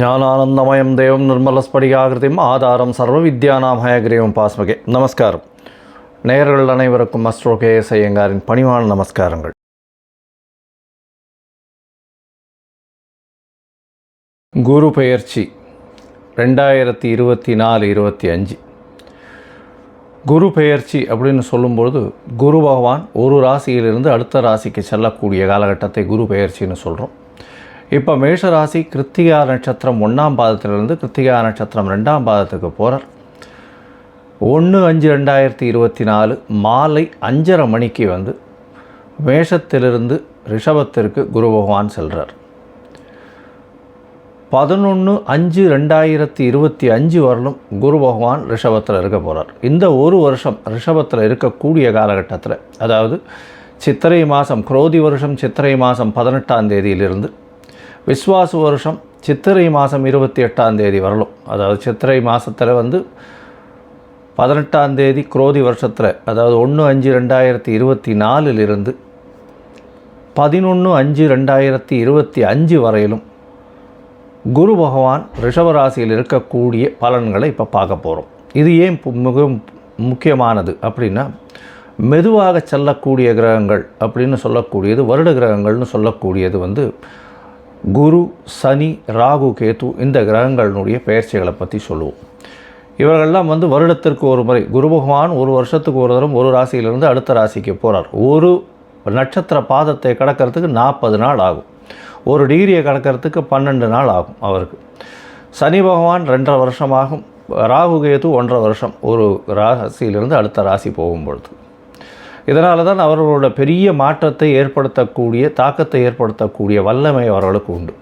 ജ്ഞാനാനന്ദമയം ദൈവം നിർമ്മലസ്ഫടികാകൃതിയും ആധാരം സർവവിദ്യാനാമയഗ്രഹവും പാസ്മകെ நமஸ்காரம். நேயர்கள் அனைவருக்கும் அஸ்ட்ரோ கேஎஸ் ஐயங்காரின் பணிவான நமஸ்காரங்கள். குரு பெயர்ச்சி ரெண்டாயிரத்தி இருபத்தி நாலு இருபத்தி அஞ்சு. குரு பெயர்ச்சி அப்படின்னு சொல்லும்பொழுது குரு பகவான் ஒரு ராசியிலிருந்து அடுத்த ராசிக்கு செல்லக்கூடிய காலகட்டத்தை குரு பெயர்ச்சின்னு சொல்கிறோம் இப்போ மேஷராசி கிருத்திகா நட்சத்திரம் ஒன்றாம் பாதத்திலிருந்து கிருத்திகா நட்சத்திரம் ரெண்டாம் பாதத்துக்கு போகிறார் ஒன்று அஞ்சு ரெண்டாயிரத்தி இருபத்தி நாலு மாலை அஞ்சரை மணிக்கு வந்து மேஷத்திலிருந்து ரிஷபத்திற்கு குரு பகவான் செல்கிறார் பதினொன்று அஞ்சு ரெண்டாயிரத்தி இருபத்தி அஞ்சு வரலும் குரு பகவான் ரிஷபத்தில் இருக்க போகிறார் இந்த ஒரு வருஷம் ரிஷபத்தில் இருக்கக்கூடிய காலகட்டத்தில் அதாவது சித்திரை மாதம் குரோதி வருஷம் சித்திரை மாதம் பதினெட்டாம் தேதியிலிருந்து விஸ்வாச வருஷம் சித்திரை மாதம் இருபத்தி எட்டாம் தேதி வரலும். அதாவது சித்திரை மாதத்தில் வந்து பதினெட்டாம் தேதி குரோதி வருஷத்தில் அதாவது ஒன்று அஞ்சு ரெண்டாயிரத்தி இருபத்தி நாலிலிருந்து பதினொன்று அஞ்சு ரெண்டாயிரத்தி இருபத்தி அஞ்சு வரையிலும் குரு பகவான் ரிஷபராசியில் இருக்கக்கூடிய பலன்களை இப்போ பார்க்க போகிறோம் இது ஏன் மிகவும் முக்கியமானது அப்படின்னா மெதுவாக செல்லக்கூடிய கிரகங்கள் அப்படின்னு சொல்லக்கூடியது வருட கிரகங்கள்னு சொல்லக்கூடியது வந்து குரு சனி ராகு கேது இந்த கிரகங்களினுடைய பெயர்ச்சிகளை பற்றி சொல்லுவோம். இவர்கள்லாம் வந்து வருடத்திற்கு ஒரு முறை குரு பகவான் ஒரு வருஷத்துக்கு ஒரு தரம் ஒரு ராசியிலிருந்து அடுத்த ராசிக்கு போகிறார் ஒரு நட்சத்திர பாதத்தை கடக்கிறதுக்கு நாற்பது நாள் ஆகும். ஒரு டிகிரியை கடக்கிறதுக்கு பன்னெண்டு நாள் ஆகும் அவருக்கு. சனி பகவான் ரெண்டரை வருஷமாகும். ராகு கேது ஒன்றரை வருஷம். ஒரு ராசியிலிருந்து அடுத்த ராசி போகும்பொழுது இதனால தான் அவர்களோட பெரிய மாற்றத்தை ஏற்படுத்தக்கூடிய தாக்கத்தை ஏற்படுத்தக்கூடிய வல்லமை அவர்களுக்கு உண்டு.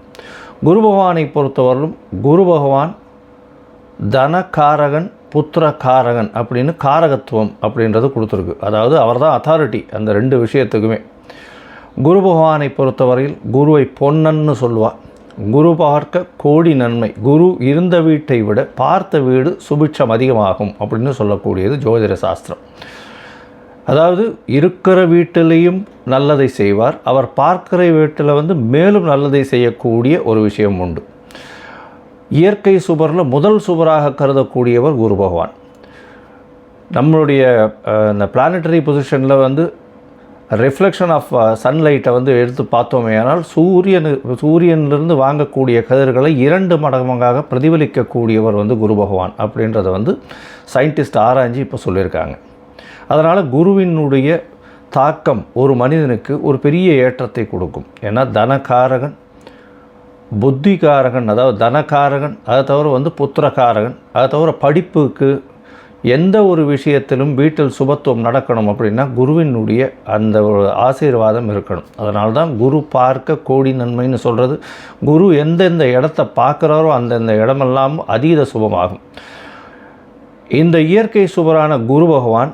குரு பகவானை பொறுத்தவரையிலும் குரு பகவான் புத்திர காரகன் அப்படின்னு காரகத்துவம் அப்படின்றது கொடுத்துருக்கு. அதாவது அவர் தான் அத்தாரிட்டி அந்த ரெண்டு விஷயத்துக்குமே. குரு பகவானை பொறுத்தவரையில் குருவை பொன்னன்னு சொல்லுவாள் குரு பார்க்க கோடி நன்மை. குரு இருந்த வீட்டை விட பார்த்த வீடு சுபிட்சம் அதிகமாகும் அப்படின்னு சொல்லக்கூடியது ஜோதிட சாஸ்திரம். அதாவது இருக்கிற வீட்டிலையும் நல்லதை செய்வார். அவர் பார்க்கிற வீட்டில் வந்து மேலும் நல்லதை செய்யக்கூடிய ஒரு விஷயம் உண்டு. இயற்கை சுபரில் முதல் சுபராக கருதக்கூடியவர் குரு பகவான். நம்மளுடைய இந்த பிளானட்டரி பொசிஷனில் வந்து ரிஃப்ளெக்ஷன் ஆஃப் சன்லைட்டை வந்து எடுத்து பார்த்தோமே ஆனால் சூரியன் சூரியனிலிருந்து வாங்கக்கூடிய கதிர்களை இரண்டு மடங்காக பிரதிபலிக்கக்கூடியவர் வந்து குரு பகவான் அப்படின்றத வந்து சயின்டிஸ்ட் ஆராய்ஞ்சு இப்போ சொல்லியிருக்காங்க. அதனால் குருவினுடைய தாக்கம் ஒரு மனிதனுக்கு ஒரு பெரிய ஏற்றத்தை கொடுக்கும். ஏன்னா தனகாரகன் புத்திகாரகன் அதாவது தனகாரகன் அதை தவிர வந்து புத்திரகாரகன் அதை தவிர படிப்புக்கு எந்த ஒரு விஷயத்திலும் வீட்டில் சுபத்துவம் நடக்கணும் அப்படின்னா குருவினுடைய அந்த ஒரு ஆசீர்வாதம் இருக்கணும். அதனால தான் குரு பார்க்க கோடி நன்மைன்னு சொல்கிறது குரு எந்தெந்த இடத்த பார்க்குறாரோ அந்தந்த இடமெல்லாம் அதீத சுபமாகும். இந்த இயற்கை சுபரான குரு பகவான்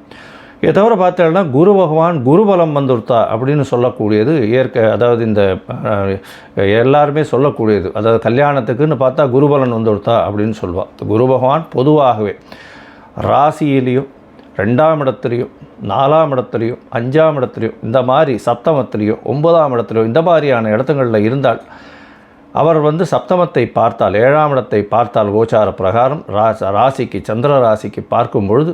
இதை தவிர பார்த்தோம்னா குரு பகவான் குருபலம் வந்துருத்தா அப்படின்னு சொல்லக்கூடியது இயற்கை அதாவது இந்த எல்லாருமே சொல்லக்கூடியது. அதாவது கல்யாணத்துக்குன்னு பார்த்தா குருபலன் வந்துருத்தா அப்படின்னு சொல்லுவாள் குரு பகவான் பொதுவாகவே ராசியிலையும் ரெண்டாம் இடத்துலையும் நாலாம் இடத்துலையும் அஞ்சாம் இடத்துலையும் இந்த மாதிரி சப்தமத்துலேயோ ஒன்பதாம் இடத்துலையும் இந்த மாதிரியான இடத்துங்களில் இருந்தால் அவர் வந்து சப்தமத்தை பார்த்தால் ஏழாம் இடத்தை பார்த்தால் கோச்சார பிரகாரம் ராசி ராசிக்கு சந்திர ராசிக்கு பார்க்கும் பொழுது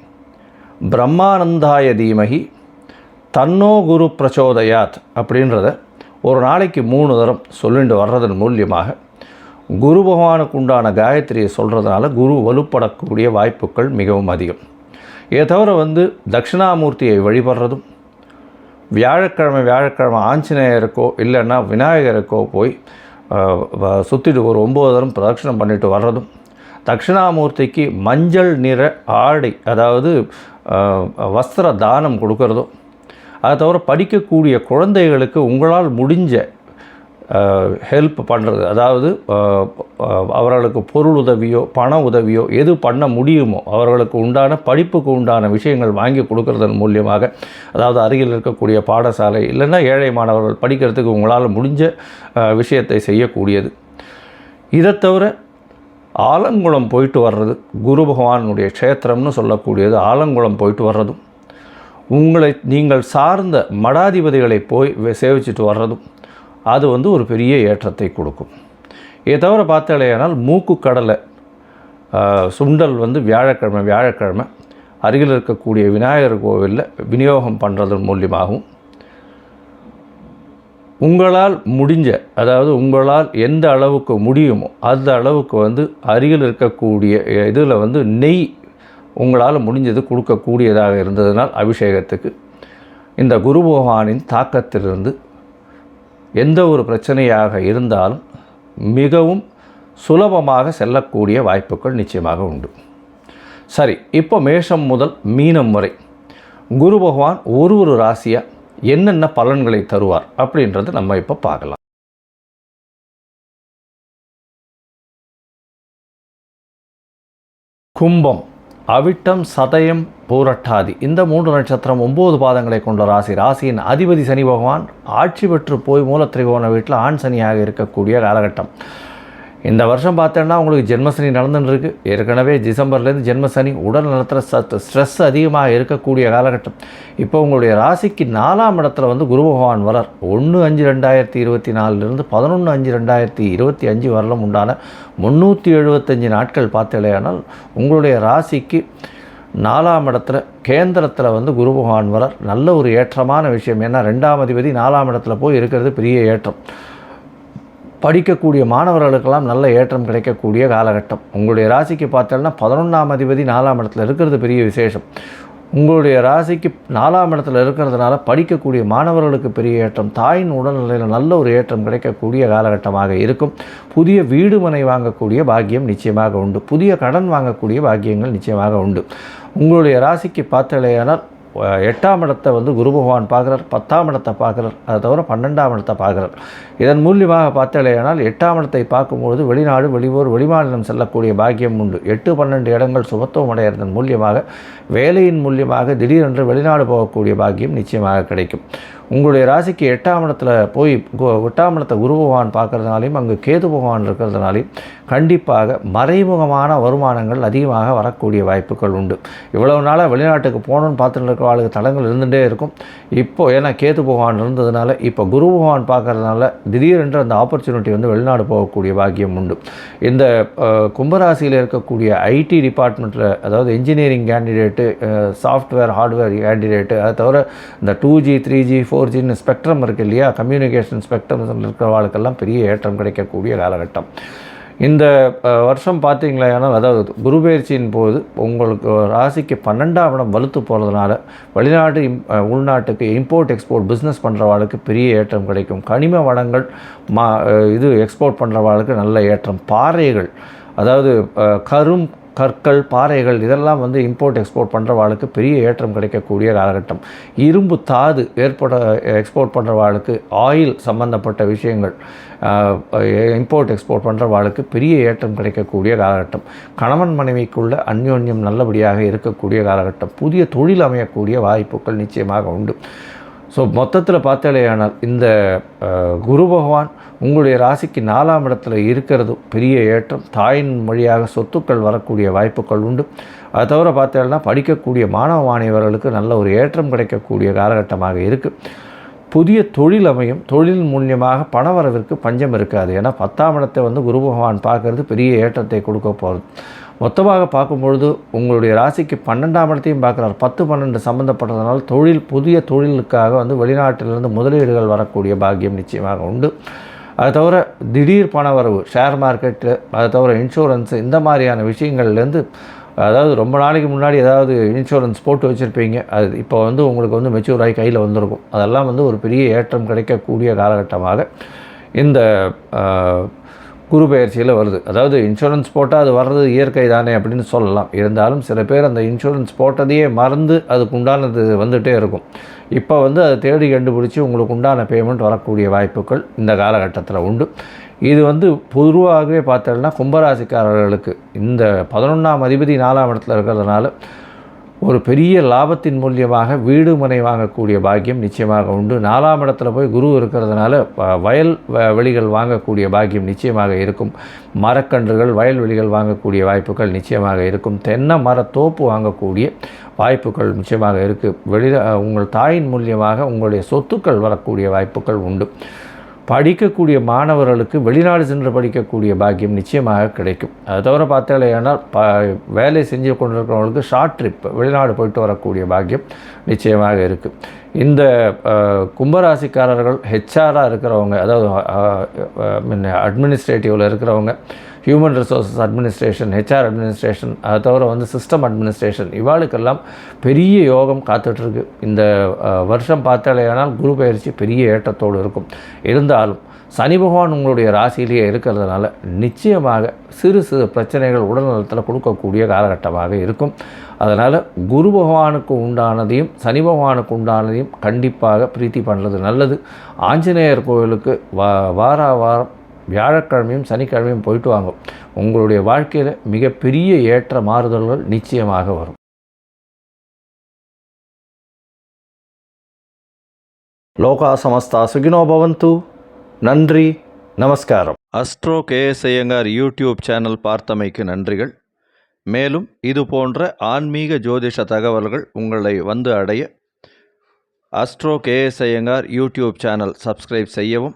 பிரம்மானந்தாய தீமகி தன்னோ குரு பிரச்சோதயாத் அப்படின்றத ஒரு நாளைக்கு மூணு தரம் சொல்லிட்டு வர்றதன் மூலியமாக குரு பகவானுக்கு உண்டான காயத்ரியை சொல்கிறதுனால குரு வலுப்படக்கூடிய வாய்ப்புகள் மிகவும் அதிகம். இதை தவிர வந்து தட்சிணாமூர்த்தியை வழிபடுறதும் வியாழக்கிழமை வியாழக்கிழமை ஆஞ்சநேயருக்கோ இல்லைன்னா விநாயகருக்கோ போய் சுற்றிட்டு ஒரு ஒம்பது தரம் பிரதட்சிணம் பண்ணிட்டு வர்றதும் தட்சிணாமூர்த்திக்கு மஞ்சள் நிற ஆடை அதாவது வஸ்திர தானம் கொடுக்கறதோ அதை தவிர படிக்கக்கூடிய குழந்தைகளுக்கு உங்களால் முடிஞ்ச ஹெல்ப் பண்ணுறது அதாவது அவர்களுக்கு பொருள் உதவியோ பண உதவியோ எது பண்ண முடியுமோ அவர்களுக்கு உண்டான படிப்புக்கு உண்டான விஷயங்கள் வாங்கி கொடுக்கறதன் மூலியமாக அதாவது அருகில் இருக்கக்கூடிய பாடசாலை இல்லைன்னா ஏழை மாணவர்கள் படிக்கிறதுக்கு உங்களால் முடிஞ்ச விஷயத்தை செய்யக்கூடியது. இதை தவிர ஆலங்குளம் போயிட்டு வர்றது குரு பகவானுடைய க்ஷேத்திரம்னு சொல்லக்கூடியது ஆலங்குளம் போயிட்டு வர்றதும் உங்களை நீங்கள் சார்ந்த மடாதிபதிகளை போய் சேவிச்சிட்டு வர்றதும் அது வந்து ஒரு பெரிய ஏற்றத்தை கொடுக்கும். இதை தவிர பார்த்தாலேயானால் மூக்கு கடலை சுண்டல் வந்து வியாழக்கிழமை வியாழக்கிழமை அருகில் இருக்கக்கூடிய விநாயகர் கோவிலில் விநியோகம் பண்ணுறதன் மூலியமாகவும் உங்களால் முடிஞ்ச அதாவது உங்களால் எந்த அளவுக்கு முடியுமோ அந்த அளவுக்கு வந்து அருகில் இருக்கக்கூடிய இதில் வந்து நெய் உங்களால் முடிஞ்சது கொடுக்கக்கூடியதாக இருந்ததனால் அபிஷேகத்துக்கு. இந்த குரு பகவானின் தாக்கத்திலிருந்து எந்த ஒரு பிரச்சனையாக இருந்தாலும் மிகவும் சுலபமாக செல்லக்கூடிய வாய்ப்புகள் நிச்சயமாக உண்டு. சரி இப்போ மேஷம் முதல் மீனம் வரை குரு பகவான் ஒரு ஒரு ராசியாக என்னென்ன பலன்களை தருவார் அப்படின்றது நம்ம இப்போ பார்க்கலாம். கும்பம் அவிட்டம் சதயம் பூரட்டாதி. இந்த மூன்று நட்சத்திரம் ஒம்பது பாதங்களை கொண்ட ராசி. ராசியின் அதிபதி சனி பகவான் ஆட்சி பெற்று போய் மூலத்திரிகோண வீட்டில் ஆண் சனியாக இருக்கக்கூடிய காலகட்டம். இந்த வருஷம் பார்த்தோன்னா உங்களுக்கு ஜென்மசனி நடந்துட்டுருக்கு ஏற்கனவே டிசம்பர்லேருந்து ஜென்மசனி உடல் நலத்தில் சத்து ஸ்ட்ரெஸ் அதிகமாக இருக்கக்கூடிய காலகட்டம். இப்போ உங்களுடைய ராசிக்கு நாலாம் இடத்துல வந்து குரு பகவான் வரார் ஒன்று அஞ்சு ரெண்டாயிரத்தி இருபத்தி நாலுலேருந்து பதினொன்று அஞ்சு ரெண்டாயிரத்தி இருபத்தி அஞ்சு வரலும் உண்டான முந்நூற்றி எழுபத்தஞ்சு நாட்கள் பார்த்தலையானால் உங்களுடைய ராசிக்கு நாலாம் இடத்துல கேந்திரத்தில் வந்து குரு பகவான் வரார் நல்ல ஒரு ஏற்றமான விஷயம். ஏன்னா ரெண்டாம் அதிபதி நாலாம் இடத்துல போய் இருக்கிறது பெரிய ஏற்றம். படிக்கக்கூடிய மாணவர்களுக்கெல்லாம் நல்ல ஏற்றம் கிடைக்கக்கூடிய காலகட்டம். உங்களுடைய ராசிக்கு பார்த்தோம்னா பதினொன்றாம் அதிபதி நாலாம் இடத்துல இருக்கிறது பெரிய விசேஷம். உங்களுடைய ராசிக்கு நாலாம் இடத்துல இருக்கிறதுனால படிக்கக்கூடிய மாணவர்களுக்கு பெரிய ஏற்றம் தாயின் உடல்நிலையில் நல்ல ஒரு ஏற்றம் கிடைக்கக்கூடிய காலகட்டமாக இருக்கும். புதிய வீடு மனை வாங்கக்கூடிய பாக்கியம் நிச்சயமாக உண்டு. புதிய கடன் வாங்கக்கூடிய பாக்கியங்கள் நிச்சயமாக உண்டு. உங்களுடைய ராசிக்கு பார்த்தலையானால் எட்டாம் இடத்தை வந்து குரு பகவான் பார்க்குறார் பத்தாம் இடத்தை பார்க்குறார். அதை தவிர பன்னெண்டாம் இடத்தை பார்க்குறார். இதன் மூலியமாக பார்த்தாலேயானால் எட்டாம் இடத்தை பார்க்கும்பொழுது வெளிநாடு வெளியூர் வெளிமாநிலம் செல்லக்கூடிய பாக்கியம் உண்டு. எட்டு பன்னெண்டு இடங்கள் சுபத்துவம் அடைகிறதன் மூலியமாக வேலையின் மூலியமாக திடீரென்று வெளிநாடு போகக்கூடிய பாக்கியம் நிச்சயமாக கிடைக்கும். உங்களுடைய ராசிக்கு எட்டாம் இடத்துல போய் எட்டாம் இடத்தை குரு பகவான் பார்க்கறதுனாலையும் அங்கே கேது பகவான் இருக்கிறதுனாலையும் கண்டிப்பாக மறைமுகமான வருமானங்கள் அதிகமாக வரக்கூடிய வாய்ப்புகள் உண்டு. இவ்வளவு நாளாக வெளிநாட்டுக்கு போகணும்னு பார்த்துட்டு இருக்க ஆளுக்கு தளங்கள் இருந்துகிட்டே இருக்கும். இப்போ ஏன்னா கேது பகவான் இருந்ததுனால இப்போ குரு பகவான் பார்க்குறதுனால திடீரென்று அந்த ஆப்பர்ச்சுனிட்டி வந்து வெளிநாடு போகக்கூடிய பாக்கியம் உண்டு. இந்த கும்பராசியில் இருக்கக்கூடிய ஐடி டிபார்ட்மெண்ட்டில் அதாவது engineering candidate software hardware candidate அதை தவிர இந்த two G three G four ஜின்னு ஸ்பெக்ட்ரம் இருக்குது இல்லையா? கம்யூனிகேஷன் ஸ்பெக்ட்ரம் இருக்கிறவாளுக்கெல்லாம் பெரிய ஏற்றம் கிடைக்கக்கூடிய காலகட்டம். இந்த வருஷம் பார்த்தீங்களா ஆனால் அதாவது குரு பயிற்சியின் போது உங்களுக்கு ராசிக்கு பன்னெண்டாம் இடம் வலுத்து போகிறதுனால வெளிநாட்டு இம்- உள்நாட்டுக்கு இம்போர்ட் எக்ஸ்போர்ட் பிஸ்னஸ் பண்ணுறவாளுக்கு பெரிய ஏற்றம் கிடைக்கும். கனிம வளங்கள் மா இது எக்ஸ்போர்ட் பண்ணுறவாளுக்கு நல்ல ஏற்றம். பாறைகள் அதாவது கரும் கற்கள் பாறைகள் இதெல்லாம் வந்து இம்போர்ட் எக்ஸ்போர்ட் பண்ணுறவாளுக்கு பெரிய ஏற்றம் கிடைக்கக்கூடிய காலகட்டம். இரும்பு தாது ஏற்பட எக்ஸ்போர்ட் பண்ணுறவாளுக்கு ஆயில் சம்பந்தப்பட்ட விஷயங்கள் இம்போர்ட் எக்ஸ்போர்ட் பண்ணுறவாளுக்கு பெரிய ஏற்றம் கிடைக்கக்கூடிய காலகட்டம். கணவன் மனைவிக்குள்ள அந்யோன்யம் நல்லபடியாக இருக்கக்கூடிய காலகட்டம். புதிய தொழில் அமையக்கூடிய வாய்ப்புகள் நிச்சயமாக உண்டு. ஸோ மொத்தத்தில் பார்த்தாலேயானால் இந்த குரு பகவான் உங்களுடைய ராசிக்கு நாலாம் இடத்துல இருக்கிறது பெரிய ஏற்றம். தாயின் மொழியாக சொத்துக்கள் வரக்கூடிய வாய்ப்புகள் உண்டு. அதை தவிர பார்த்தேன்னா படிக்கக்கூடிய மாணவ மாணவர்களுக்கு நல்ல ஒரு ஏற்றம் கிடைக்கக்கூடிய காலகட்டமாக இருக்குது புதிய தொழில் அமையும் தொழில் மூலியமாக பணவரவிற்கு பஞ்சம் இருக்காது. ஏன்னா பத்தாம் இடத்தை வந்து குரு பகவான் பார்க்கறது பெரிய ஏற்றத்தை கொடுக்க போகிறது மொத்தமாக பார்க்கும்பொழுது உங்களுடைய ராசிக்கு பன்னெண்டாம் இடத்தையும் பார்க்குறார். பத்து பன்னெண்டு சம்மந்தப்பட்டதனால் தொழில் புதிய தொழிலுக்காக வந்து வெளிநாட்டிலிருந்து முதலீடுகள் வரக்கூடிய பாக்கியம் நிச்சயமாக உண்டு. அது தவிர திடீர் பணவரவு ஷேர் மார்க்கெட்டு அது தவிர இன்சூரன்ஸு இந்த மாதிரியான விஷயங்கள்லேருந்து அதாவது ரொம்ப நாளைக்கு முன்னாடி ஏதாவது இன்சூரன்ஸ் போட்டு வச்சுருப்பீங்க. அது இப்போ வந்து உங்களுக்கு வந்து மெச்சூர் ஆகி கையில் வந்திருக்கும். அதெல்லாம் வந்து ஒரு பெரிய ஏற்றம் கிடைக்கக்கூடிய காலகட்டமாக இந்த குரு பயிற்சியில் வருது. அதாவது இன்சூரன்ஸ் போட்டால் அது வர்றது இயற்கை தானே அப்படின்னு சொல்லலாம். இருந்தாலும் சில பேர் அந்த இன்சூரன்ஸ் போட்டதையே மறந்து அதுக்கு உண்டானது வந்துகிட்டே இருக்கும். இப்போ வந்து அதை தேடி கண்டுபிடிச்சி உங்களுக்கு உண்டான பேமெண்ட் வரக்கூடிய வாய்ப்புகள் இந்த காலகட்டத்தில் உண்டு. இது வந்து பொதுவாகவே பார்த்தோம்னா கும்பராசிக்காரர்களுக்கு இந்த பதினொன்றாம் அதிபதி நாலாம் இடத்துல இருக்கிறதுனால ஒரு பெரிய லாபத்தின் மூலியமாக வீடு மனை வாங்கக்கூடிய பாக்கியம் நிச்சயமாக உண்டு. நாலாம் இடத்துல போய் குரு இருக்கிறதுனால வ- வயல் வ- வெளிகள் வாங்கக்கூடிய பாக்கியம் நிச்சயமாக இருக்கும். மரக்கன்றுகள் வயல்வெளிகள் வாங்கக்கூடிய வாய்ப்புகள் நிச்சயமாக இருக்கும். தென்னை மரத்தோப்பு வாங்கக்கூடிய வாய்ப்புகள் நிச்சயமாக இருக்குது வெளியில் உங்கள் தாயின் மூலியமாக உங்களுடைய சொத்துக்கள் வரக்கூடிய வாய்ப்புகள் உண்டு. படிக்கக்கூடிய மாணவர்களுக்கு வெளிநாடு சென்று படிக்கக்கூடிய பாக்கியம் நிச்சயமாக கிடைக்கும். அது தவிர பார்த்தாலேனால் ப வேலை செஞ்சு கொண்டிருக்கிறவங்களுக்கு ஷார்ட் ட்ரிப் வெளிநாடு போயிட்டு வரக்கூடிய பாக்கியம் நிச்சயமாக இருக்குது இந்த கும்பராசிக்காரர்கள் ஹெச்ஆராக இருக்கிறவங்க அதாவது அட்மினிஸ்ட்ரேட்டிவில் இருக்கிறவங்க human resources administration HR administration அதை தவிர வந்து சிஸ்டம் அட்மினிஸ்ட்ரேஷன் இவாளுக்கெல்லாம் பெரிய யோகம் காத்துட்ருக்கு. இந்த வருஷம் பார்த்தாலேயானால் குரு பயிற்சி பெரிய ஏற்றத்தோடு இருக்கும். இருந்தாலும் சனி பகவான் உங்களுடைய ராசியிலேயே இருக்கிறதுனால நிச்சயமாக சிறு சிறு பிரச்சனைகள் உடல்நலத்தில் கொடுக்கக்கூடிய காலகட்டமாக இருக்கும். அதனால் குரு பகவானுக்கு உண்டானதையும் சனி பகவானுக்கு உண்டானதையும் கண்டிப்பாக பிரீத்தி பண்ணுறது நல்லது. ஆஞ்சநேயர் கோவிலுக்கு வா வார வாரம் வியாழக்கிழமையும் சனிக்கிழமையும் போயிட்டு வாங்க. உங்களுடைய வாழ்க்கையில் மிகப்பெரிய ஏற்ற மாறுதல்கள் நிச்சயமாக வரும். லோகா சமஸ்தா சுகினோ பவந்து. நன்றி நமஸ்காரம். Astro KS Iyengar YouTube channel பார்த்தமைக்கு நன்றிகள். மேலும் இது போன்ற ஆன்மீக ஜோதிஷ தகவல்கள் உங்களை வந்து அடைய astro KS Iyengar YouTube channel subscribe செய்யவும்